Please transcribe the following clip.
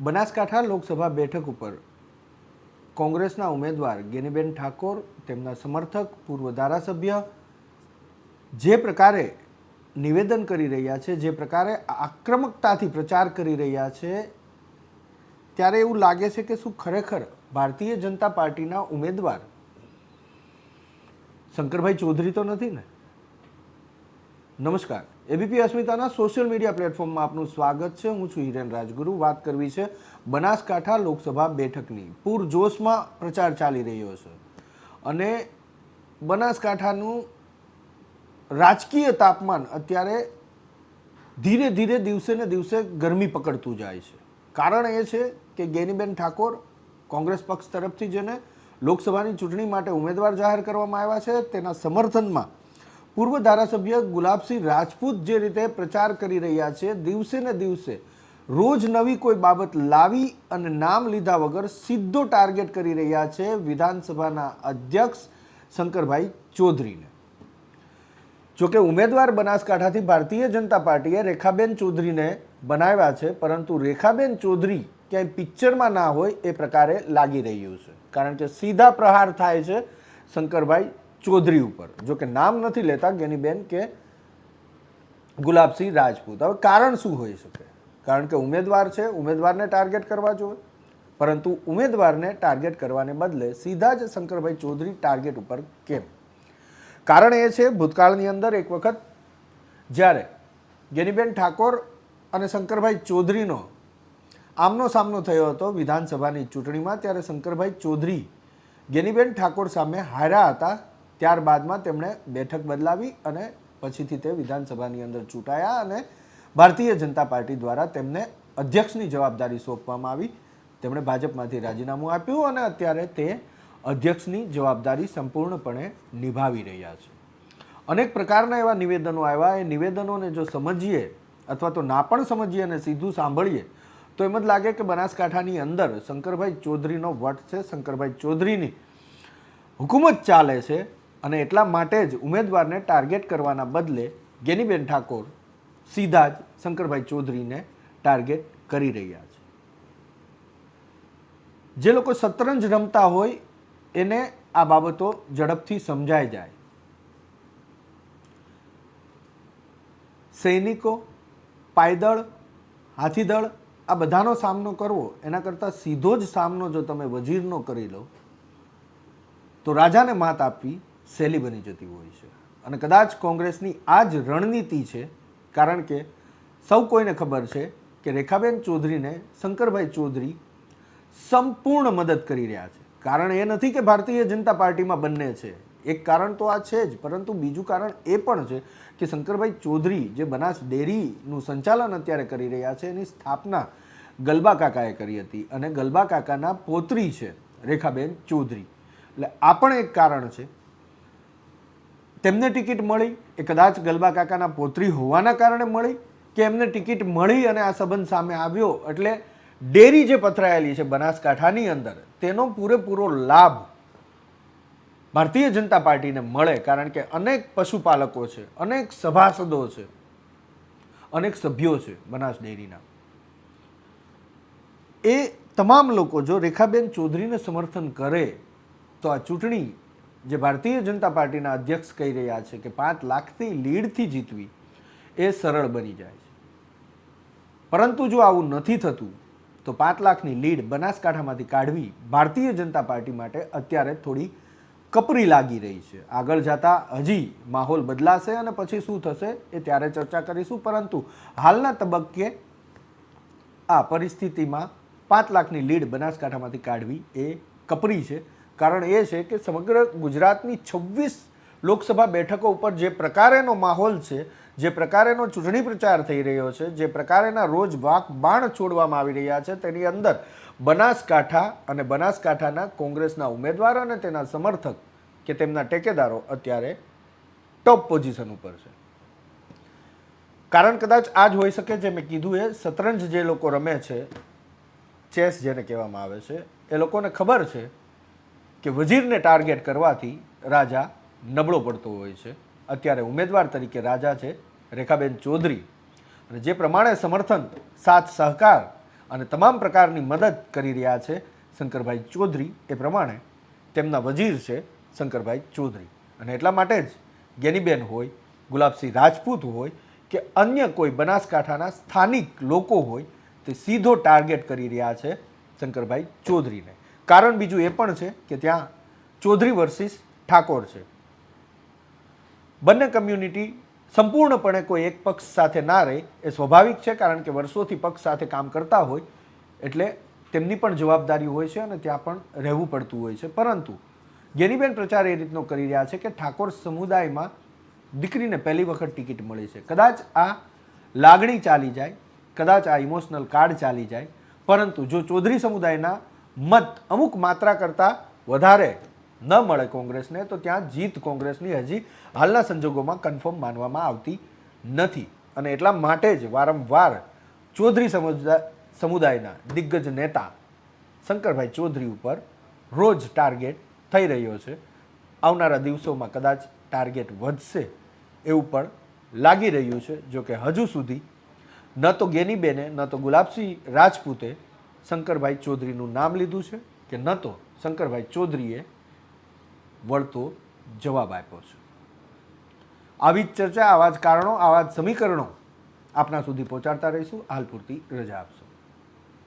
બનાસકાંઠા લોકસભા બેઠક ઉપર કોંગ્રેસના ઉમેદવાર ગેનીબેન ઠાકોર, તેમના સમર્થક, પૂર્વ ધારાસભ્ય જે પ્રકારે નિવેદન કરી રહ્યા છે, જે પ્રકારે આક્રમકતાથી પ્રચાર કરી રહ્યા છે, ત્યારે એવું લાગે છે કે શું ખરેખર ભારતીય જનતા પાર્ટીના ઉમેદવાર શંકરભાઈ ચૌધરી તો નથી ને? નમસ્કાર. એબીપી અસ્મિતાના સોશિયલ મીડિયા પ્લેટફોર્મમાં આપનું સ્વાગત છે. હું છું હિરેન રાજગુરુ. વાત કરવી છે બનાસકાંઠા લોકસભા બેઠકની. પૂરજોશમાં પ્રચાર ચાલી રહ્યો છે અને બનાસકાંઠાનું રાજકીય તાપમાન અત્યારે ધીરે ધીરે દિવસે ને દિવસે ગરમી પકડતું જાય છે. કારણ એ છે કે ગેનીબેન ઠાકોર કોંગ્રેસ પક્ષ તરફથી જેને લોકસભાની ચૂંટણી માટે ઉમેદવાર જાહેર કરવામાં આવ્યા છે, તેના સમર્થનમાં પૂર્વ ધારાસભ્ય ગુલાબસિંહ રાજપૂત જે રીતે પ્રચાર કરી રહ્યા છે, દિવસે ને દિવસે રોજ નવી કોઈ બાબત લાવી અને નામ લીધા વગર સીધો ટાર્ગેટ કરી રહ્યા છે વિધાનસભાના અધ્યક્ષ શંકરભાઈ ચૌધરીને. જોકે ઉમેદવાર બનાસકાંઠાથી ભારતીય જનતા પાર્ટીએ રેખાબેન ચૌધરીને બનાવ્યા છે, પરંતુ રેખાબેન ચૌધરી ક્યાંય પિક્ચરમાં ના હોય એ પ્રકારે લાગી રહ્યું છે. કારણ કે સીધા પ્રહાર થાય છે શંકરભાઈ ચૌધરી ઉપર. જોકે નામ નથી લેતા ગેનીબેન કે ગુલાબસિંહ રાજપૂત. હવે કારણ શું હોઈ શકે? કારણ કે ઉમેદવાર છે, ઉમેદવારને ટાર્ગેટ કરવા જોઈએ. પરંતુ ઉમેદવારને ટાર્ગેટ કરવાને બદલે સીધા જ શંકરભાઈ ચૌધરી ટાર્ગેટ ઉપર કેમ? કારણ એ છે, ભૂતકાળની અંદર એક વખત જ્યારે ગેનીબેન ઠાકોર અને શંકરભાઈ ચૌધરીનો આમનો સામનો થયો હતો વિધાનસભાની ચૂંટણીમાં, ત્યારે શંકરભાઈ ચૌધરી ગેનીબેન ઠાકોર સામે હાર્યા હતા. ત્યારબાદમાં તેમણે બેઠક બદલાવી અને પછીથી તે વિધાનસભાની અંદર ચૂંટાયા અને ભારતીય જનતા પાર્ટી દ્વારા તેમને અધ્યક્ષની જવાબદારી સોંપવામાં આવી. તેમણે ભાજપમાંથી રાજીનામું આપ્યું અને અત્યારે તે અધ્યક્ષની જવાબદારી સંપૂર્ણપણે નિભાવી રહ્યા છે. અનેક પ્રકારના એવા નિવેદનો આવ્યા. એ નિવેદનોને જો સમજીએ અથવા તો ના પણ સમજીએ અને સીધું સાંભળીએ, તો એમ જ લાગે કે બનાસકાંઠાની અંદર શંકરભાઈ ચૌધરીનો વટ છે. શંકરભાઈ ચૌધરીની હુકુમત ચાલે છે અને એટલા માટે જ ઉમેદવારને ટાર્ગેટ કરવાના બદલે ગેનીબેન ઠાકોર સીધા જ શંકરભાઈ ચૌધરીને ટાર્ગેટ કરી રહ્યા છે. જે લોકો શતરંજ રમતા હોય એને આ બાબતો ઝડપથી સમજાઈ જાય. સૈનિકો, પાયદળ, હાથીદળ આ બધાનો સામનો કરવો એના કરતાં સીધો જ સામનો જો તમે વજીરનો કરી લો, તો રાજાને માત આપવી સહેલી બની જતી હોય છે. અને કદાચ કોંગ્રેસની આ જ રણનીતિ છે, કારણ કે સૌ કોઈને ખબર છે કે રેખાબેન ચૌધરીને શંકરભાઈ ચૌધરી સંપૂર્ણ મદદ કરી રહ્યા છે. કારણ એ નથી કે ભારતીય જનતા પાર્ટીમાં બંને છે. એક કારણ તો આ છે જ, પરંતુ બીજું કારણ એ પણ છે કે શંકરભાઈ ચૌધરી જે બનાસ ડેરીનું સંચાલન અત્યારે કરી રહ્યા છે, એની સ્થાપના ગલબા કાકાએ કરી હતી. અને ગલબા કાકાના પોત્રી છે રેખાબેન ચૌધરી. એટલે આ પણ એક કારણ છે. તેમને ટિકિટ મળી, એ કદાચ ગલબા કાકાના પોત્રી હોવાના કારણે મળી, કે એમને ટિકિટ મળી અને આ સંબંધ સામે આવ્યો. એટલે ડેરી જે પથરાયેલી છે બનાસકાંઠાની અંદર, તેનો પૂરેપૂરો લાભ ભારતીય જનતા પાર્ટીને મળે, કારણ કે અનેક પશુપાલકો છે, અનેક સભાસદો છે, અનેક સભ્યો છે બનાસ ડેરીના. એ તમામ લોકો જો રેખાબેન ચૌધરીને સમર્થન કરે, તો આ ચૂંટણી જે ભારતીય જનતા પાર્ટીના અધ્યક્ષ કહી રહ્યા છે કે પાંચ લાખથી લીડથી જીતવી એ સરળ બની જાય છે. પરંતુ જો આવું નથી થતું, તો પાંચ લાખની લીડ બનાસકાંઠામાંથી કાઢવી ભારતીય જનતા પાર્ટી માટે અત્યારે થોડી કપરી લાગી રહી છે. આગળ જતા હજી માહોલ બદલાશે અને પછી શું થશે એ ત્યારે ચર્ચા કરીશું, પરંતુ હાલના તબક્કે આ પરિસ્થિતિમાં પાંચ લાખની લીડ બનાસકાંઠામાંથી કાઢવી એ કપરી છે. કારણ એ છે કે સમગ્ર ગુજરાતની છવ્વીસ લોકસભા બેઠકો ઉપર જે પ્રકારેનો માહોલ છે, જે પ્રકારેનો ચૂંટણી પ્રચાર થઈ રહ્યો છે, જે પ્રકારેના રોજ વાક બાણ છોડવામાં આવી રહ્યા છે, તેની અંદર બનાસકાંઠા અને બનાસકાંઠાના કોંગ્રેસના ઉમેદવાર અને તેના સમર્થક કે તેમના ટેકેદારો અત્યારે ટોપ પોઝિશન ઉપર છે. કારણ કદાચ આ જ હોઈ શકે જે મેં કીધું એ શતરંજ જે લોકો રમે છે, ચેસ જેને કહેવામાં આવે છે, એ લોકોને ખબર છે કે વજીરને ટાર્ગેટ કરવાથી રાજા નબળો પડતો હોય છે. અત્યારે ઉમેદવાર તરીકે રાજા છે રેખાબેન ચૌધરી. અને જે પ્રમાણે સમર્થન, સાથ, સહકાર અને તમામ પ્રકારની મદદ કરી રહ્યા છે શંકરભાઈ ચૌધરી, એ પ્રમાણે તેમના વજીર છે શંકરભાઈ ચૌધરી. અને એટલા માટે જ ગેનીબેન હોય, ગુલાબસિંહ રાજપૂત હોય કે અન્ય કોઈ બનાસકાંઠાના સ્થાનિક લોકો હોય તે સીધો ટાર્ગેટ કરી રહ્યા છે શંકરભાઈ ચૌધરીને. કારણ બીજું એ પણ છે કે ત્યાં ચૌધરી વર્સિસ ઠાકોર છે. બંને કમ્યુનિટી સંપૂર્ણપણે કોઈ એક પક્ષ સાથે ના રહે એ સ્વાભાવિક છે, કારણ કે વર્ષોથી પક્ષ સાથે કામ કરતા હોય એટલે તેમની પણ જવાબદારી હોય છે અને ત્યાં પણ રહેવું પડતું હોય છે. પરંતુ ગેનીબેન પ્રચાર એ રીતનો કરી રહ્યા છે કે ઠાકોર સમુદાયમાં દીકરીને પહેલી વખત ટિકિટ મળે છે. કદાચ આ લાગણી ચાલી જાય, કદાચ આ ઇમોશનલ કાર્ડ ચાલી જાય, પરંતુ જો ચૌધરી સમુદાયના મત. અમુક માત્રા કરતાં વધારે ન મળે કોંગ્રેસને, તો ત્યાં જીત કોંગ્રેસની હજી હાલના સંજોગોમાં કન્ફર્મ માનવામાં આવતી નથી. અને એટલા માટે જ વારંવાર ચૌધરી સમુદાય સમુદાયના દિગ્ગજ નેતા શંકરભાઈ ચૌધરી ઉપર રોજ ટાર્ગેટ થઈ રહ્યો છે. આવનારા દિવસોમાં કદાચ ટાર્ગેટ વધશે એવું પણ લાગી રહ્યું છે, જોકે હજુ સુધી ન તો ગેનીબેને, ન તો ગુલાબસિંહ રાજપૂતે શંકરભાઈ ચૌધરીનું નામ લીધું છે કે ન તો શંકરભાઈ ચૌધરીએ વળતો જવાબ આપ્યો છે. આવી જ ચર્ચા, આવા જ કારણો, આવા જ સમીકરણો આપના સુધી પહોંચાડતા રહીશું. હાલ પૂરતી રજા આપશો.